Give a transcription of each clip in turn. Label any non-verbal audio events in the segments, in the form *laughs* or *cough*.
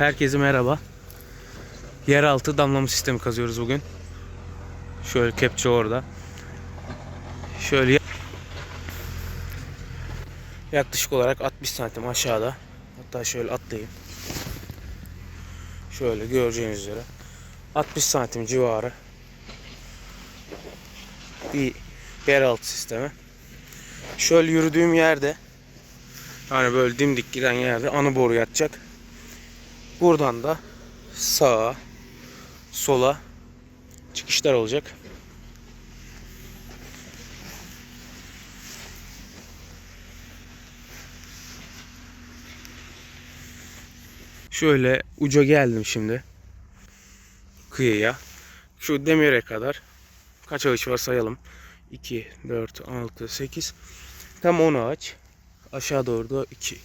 Herkese merhaba. Yeraltı damlama sistemi kazıyoruz bugün. Şöyle kepçe orada. Şöyle yaklaşık olarak 60 santim aşağıda. Hatta şöyle atlayayım. Şöyle göreceğiniz üzere 60 santim civarı bir yeraltı sistemi. Şöyle yürüdüğüm yerde hani böyle dimdik giden yerde anı boru yatacak. Buradan da sağa, sola çıkışlar olacak. Şöyle uca geldim şimdi. Kıyıya. Şu demire kadar. Kaç ağaç var sayalım. 2, 4, 6, 8. Tam 10 ağaç. Aşağı doğru da 2,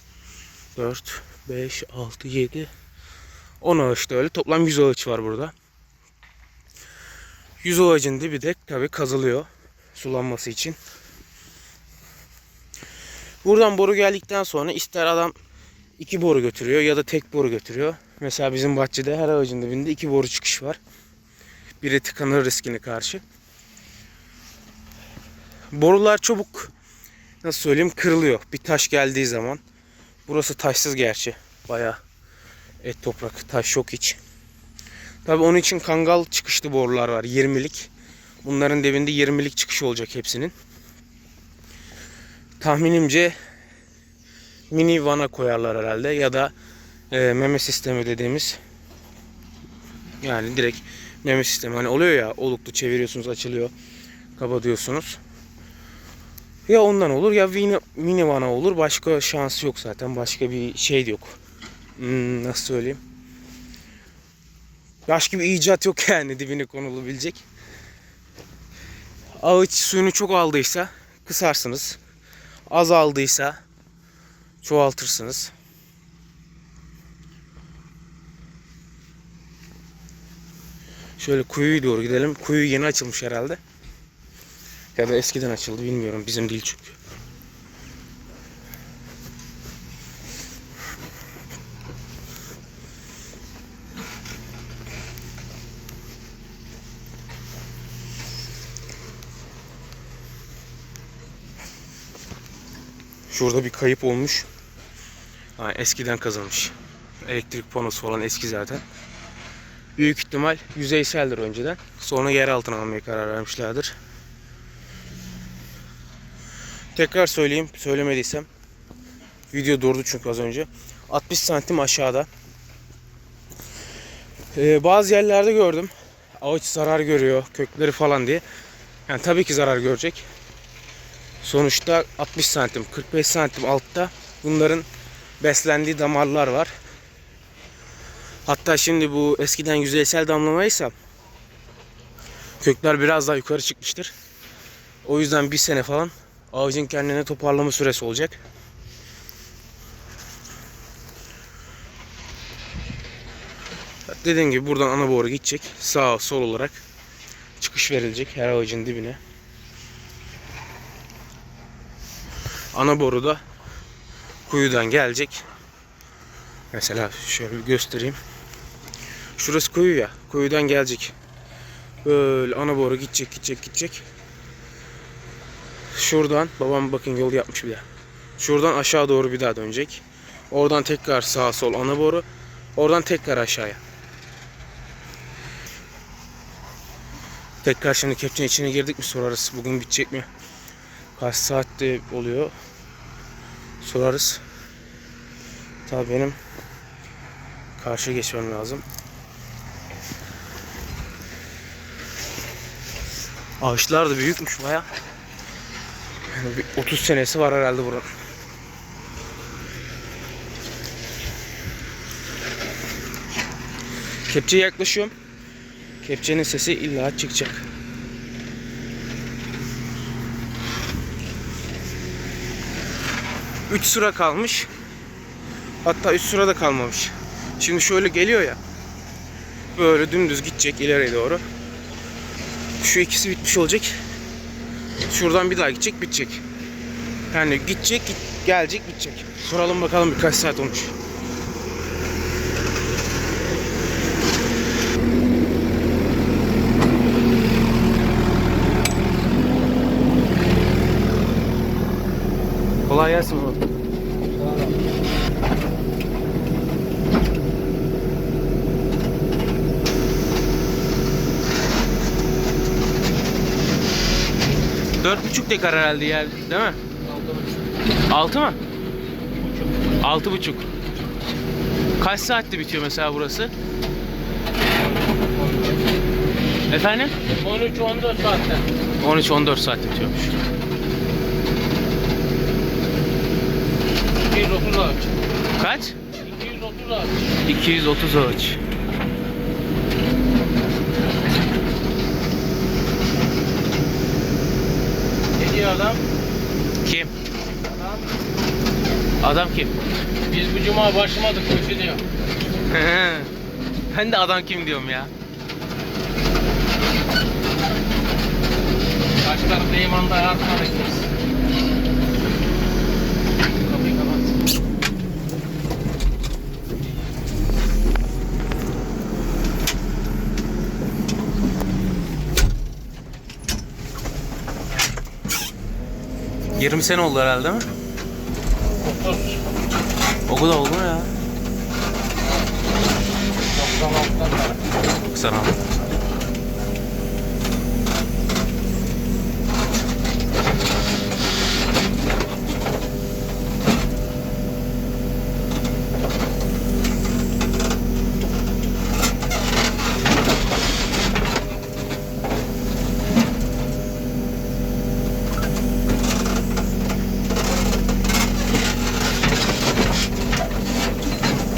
4, 5, 6, 7, 10 ağaç da öyle. Toplam 100 ağaç var burada. 100 ağacın dibi de tabi kazılıyor. Sulanması için. Buradan boru geldikten sonra ister adam iki boru götürüyor ya da tek boru götürüyor. Mesela bizim bahçede her ağacın dibinde iki boru çıkış var. Biri tıkanır riskine karşı. Borular çabuk nasıl söyleyeyim kırılıyor. Bir taş geldiği zaman. Burası taşsız gerçi. Baya et toprak taş yok hiç. Tabi onun için kangal çıkışlı borular var 20'lik. Bunların dibinde 20'lik çıkış olacak hepsinin. Tahminimce mini vana koyarlar herhalde ya da e, meme sistemi dediğimiz yani direkt meme sistemi hani oluyor ya oluklu çeviriyorsunuz açılıyor kapatıyorsunuz. Ya ondan olur ya mini vana olur. Başka şansı yok zaten. Başka bir şey de yok. Hmm, nasıl söyleyeyim? Başka bir icat yok *laughs* yani dibine konulabilecek. Ağaç suyunu çok aldıysa kısarsınız. Az aldıysa çoğaltırsınız. Şöyle kuyuya doğru gidelim. Kuyu yeni açılmış herhalde. Ya da eskiden açıldı bilmiyorum. Bizim değil çünkü. Şurada bir kayıp olmuş. Ha, eskiden kazılmış. Elektrik panosu falan eski zaten. Büyük ihtimal yüzeyseldir önceden. Sonra yer altına almaya karar vermişlerdir. Tekrar söyleyeyim, söylemediysem. Video durdu çünkü az önce. 60 santim aşağıda. Ee, bazı yerlerde gördüm. Ağaç zarar görüyor, kökleri falan diye. Yani tabii ki zarar görecek. Sonuçta 60 santim, 45 santim altta bunların beslendiği damarlar var. Hatta şimdi bu eskiden yüzeysel damlamaysa kökler biraz daha yukarı çıkmıştır. O yüzden bir sene falan ağacın kendine toparlama süresi olacak. Dediğim gibi buradan ana boru gidecek. Sağ sol olarak çıkış verilecek her ağacın dibine. Ana boru da kuyudan gelecek. Mesela şöyle göstereyim. Şurası kuyu ya. Kuyudan gelecek. Böyle ana boru gidecek gidecek gidecek. Şuradan babam bakın yol yapmış daha. Şuradan aşağı doğru bir daha dönecek. Oradan tekrar sağa sol ana boru. Oradan tekrar aşağıya. Tekrar şimdi kepçenin içine girdik mi sorarız. Bugün bitecek mi? Kaç saatte oluyor? Sorarız. Tabii benim karşı geçmem lazım. Ağaçlar da büyükmüş baya. Yani bir 30 senesi var herhalde buranın. Kepçeye yaklaşıyorum. Kepçenin sesi illa çıkacak. Üç sıra kalmış. Hatta üst sırada kalmamış. Şimdi şöyle geliyor ya. Böyle dümdüz gidecek ileriye doğru. Şu ikisi bitmiş olacak. Şuradan bir daha gidecek bitecek. Yani gidecek git, gelecek bitecek. Soralım bakalım birkaç saat olmuş. Kolay gelsin baba. Dört buçuk dekar herhalde yer değil mi? Altı mı? Altı buçuk. Kaç saatte bitiyor mesela burası? Efendim? 13-14 saatte. 13-14 saatte bitiyormuş. 230 ağaç. Kaç? 230 ağaç. 230 ağaç. Ne diyor adam? Kim? Adam. Adam kim? Biz bu cuma başlamadık işi diyor. ben de adam kim diyorum ya. Kaşlar Beyman'da artmadık 20 sene oldu herhalde mi? 30. O kadar oldu mu ya? 96'dan beri. 96.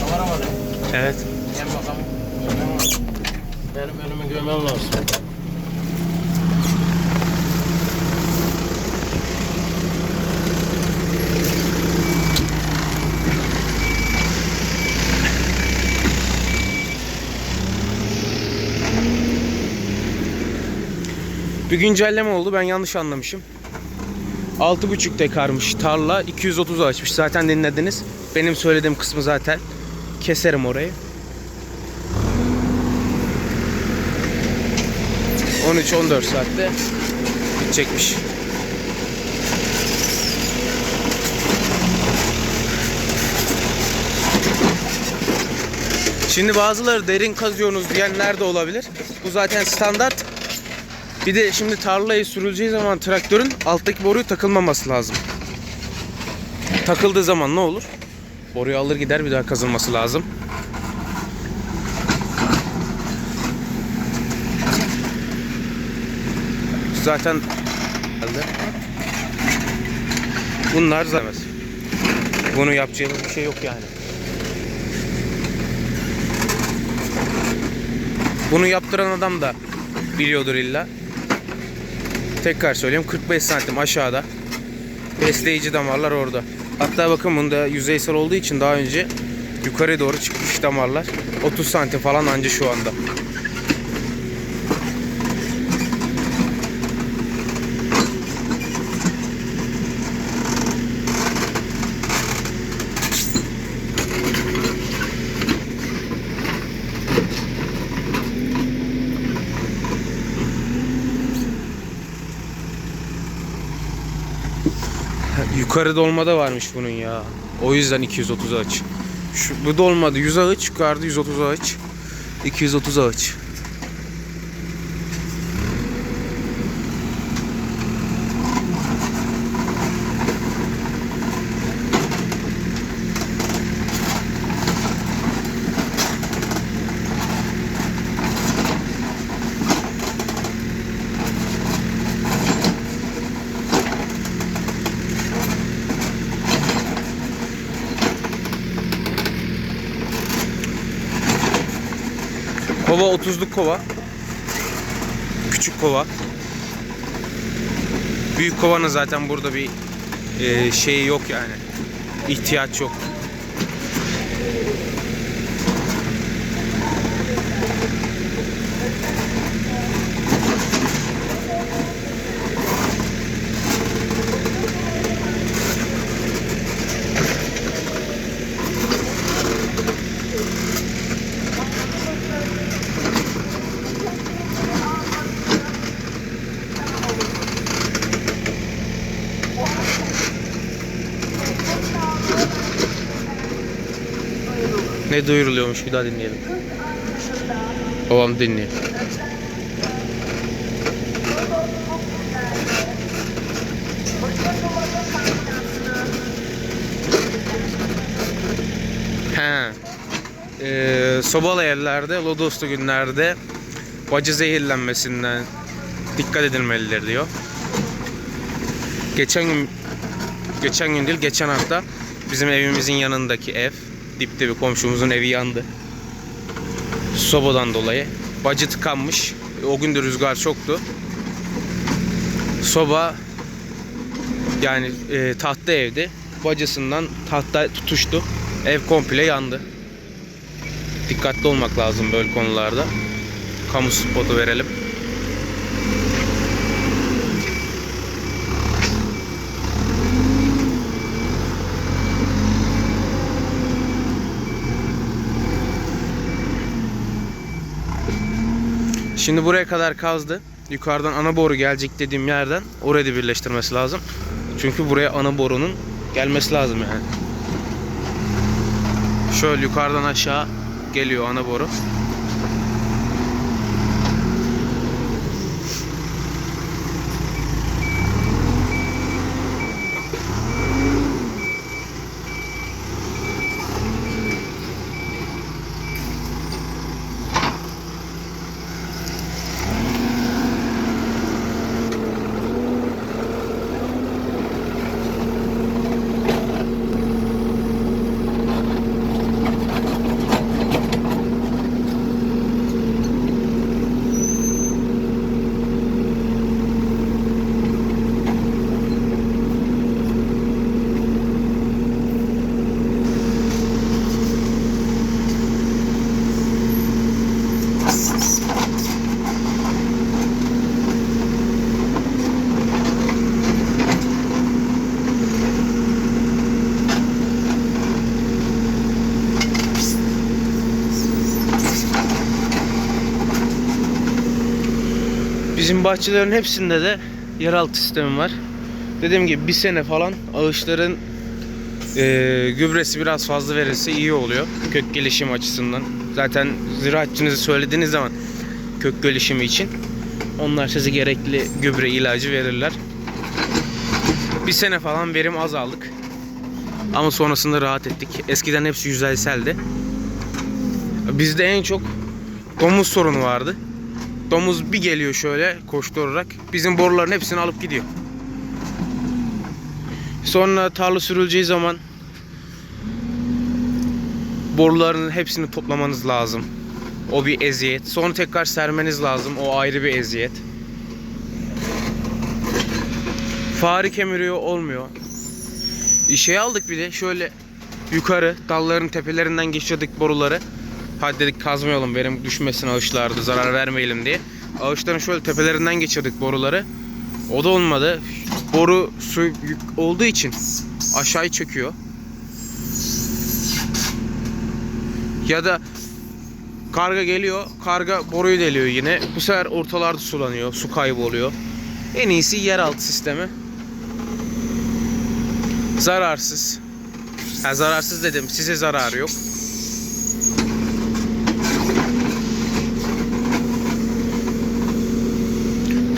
Kamera mı? Evet. Gel bakalım. Görmem lazım. Benim önümü görmem lazım. Bir güncelleme oldu ben yanlış anlamışım. 6.5 dekarmış tarla 230 açmış zaten dinlediniz. Benim söylediğim kısmı zaten keserim orayı. 13-14 saatte bitecekmiş. Şimdi bazıları derin kazıyorsunuz diyenler de olabilir. Bu zaten standart. Bir de şimdi tarlayı sürüleceği zaman traktörün alttaki boruyu takılmaması lazım. Takıldığı zaman ne olur? Boruyu alır gider bir daha kazılması lazım. Zaten bunlar zaten bunu yapacağımız bir şey yok yani. Bunu yaptıran adam da biliyordur illa. Tekrar söyleyeyim 45 santim aşağıda. Besleyici damarlar orada. Hatta bakın bunda yüzeysel olduğu için daha önce yukarı doğru çıkmış damarlar. 30 santim falan anca şu anda. Yukarı dolmada varmış bunun ya. O yüzden 230 aç. Şu, bu dolmadı 100 ağaç, yukarıda 130 ağaç. 230 ağaç. Kova 30'luk kova. Küçük kova. Büyük kovanın zaten burada bir e, şeyi yok yani. İhtiyaç yok. Ne duyuruluyormuş bir daha dinleyelim. Babam dinliyor. He. Ee, sobalı evlerde, lodoslu günlerde bacı zehirlenmesinden dikkat edilmelidir diyor. Geçen gün geçen gün değil geçen hafta bizim evimizin yanındaki ev dipte bir komşumuzun evi yandı. Sobadan dolayı bacı tıkanmış. O gün de rüzgar çoktu. Soba yani e, tahta evdi. Bacasından tahta tutuştu. Ev komple yandı. Dikkatli olmak lazım böyle konularda. Kamu spotu verelim. Şimdi buraya kadar kazdı. Yukarıdan ana boru gelecek dediğim yerden oraya da birleştirmesi lazım. Çünkü buraya ana borunun gelmesi lazım yani. Şöyle yukarıdan aşağı geliyor ana boru. Bizim bahçelerin hepsinde de yeraltı sistemi var. Dediğim gibi bir sene falan ağaçların eee, gübresi biraz fazla verirse iyi oluyor. Kök gelişimi açısından. Zaten ziraatçınızı söylediğiniz zaman kök gelişimi için onlar size gerekli gübre ilacı verirler. Bir sene falan verim az aldık. Ama sonrasında rahat ettik. Eskiden hepsi yüzeyseldi. Bizde en çok domuz sorunu vardı. Domuz bir geliyor şöyle koşturarak bizim boruların hepsini alıp gidiyor. Sonra tarla sürüleceği zaman boruların hepsini toplamanız lazım. O bir eziyet. Sonra tekrar sermeniz lazım. O ayrı bir eziyet. Fare kemiriyor olmuyor. Şey aldık bir de şöyle yukarı dalların tepelerinden geçirdik boruları. Hadi dedik kazmayalım verim düşmesin ağaçlarda zarar vermeyelim diye. Ağaçların şöyle tepelerinden geçirdik boruları. O da olmadı. Boru su yük olduğu için aşağıya çöküyor. Ya da karga geliyor, karga boruyu deliyor yine. Bu sefer ortalarda sulanıyor, su kaybı oluyor. En iyisi yeraltı sistemi. Zararsız. Ha, zararsız dedim, size zararı yok.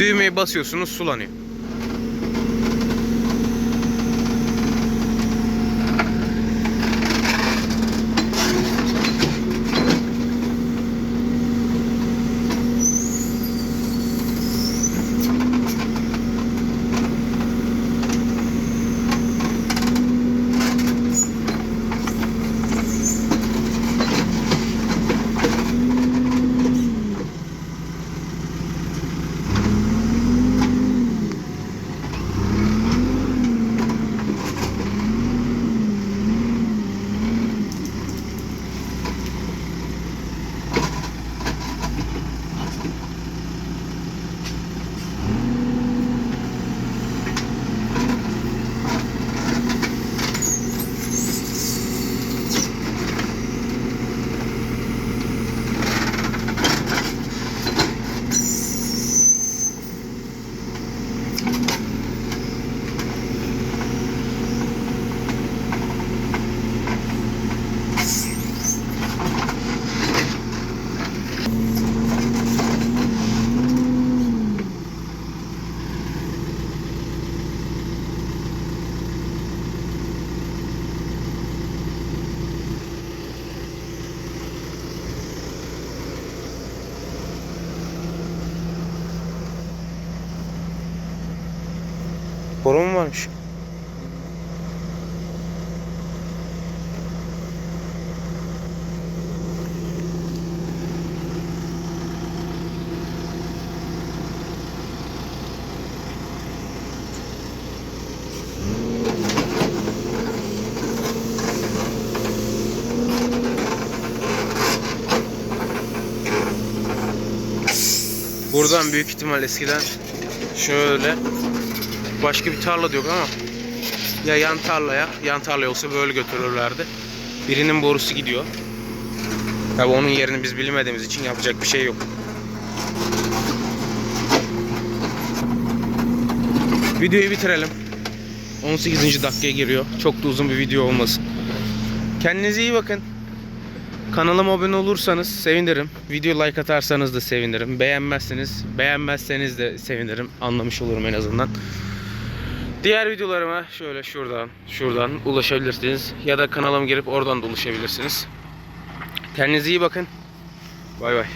Düğmeye basıyorsunuz sulanıyor. Varmış. Buradan büyük ihtimal eskiden şöyle başka bir tarla da yok ama ya yan tarlaya, yan tarlaya olsa böyle götürürlerdi. Birinin borusu gidiyor. Tabi onun yerini biz bilmediğimiz için yapacak bir şey yok. Videoyu bitirelim. 18. dakikaya giriyor. Çok da uzun bir video olmasın. Kendinize iyi bakın. Kanalıma abone olursanız sevinirim. Video like atarsanız da sevinirim. Beğenmezseniz, beğenmezseniz de sevinirim. Anlamış olurum en azından. Diğer videolarıma şöyle şuradan, şuradan ulaşabilirsiniz. Ya da kanalıma girip oradan da ulaşabilirsiniz. Kendinize iyi bakın. Bay bay.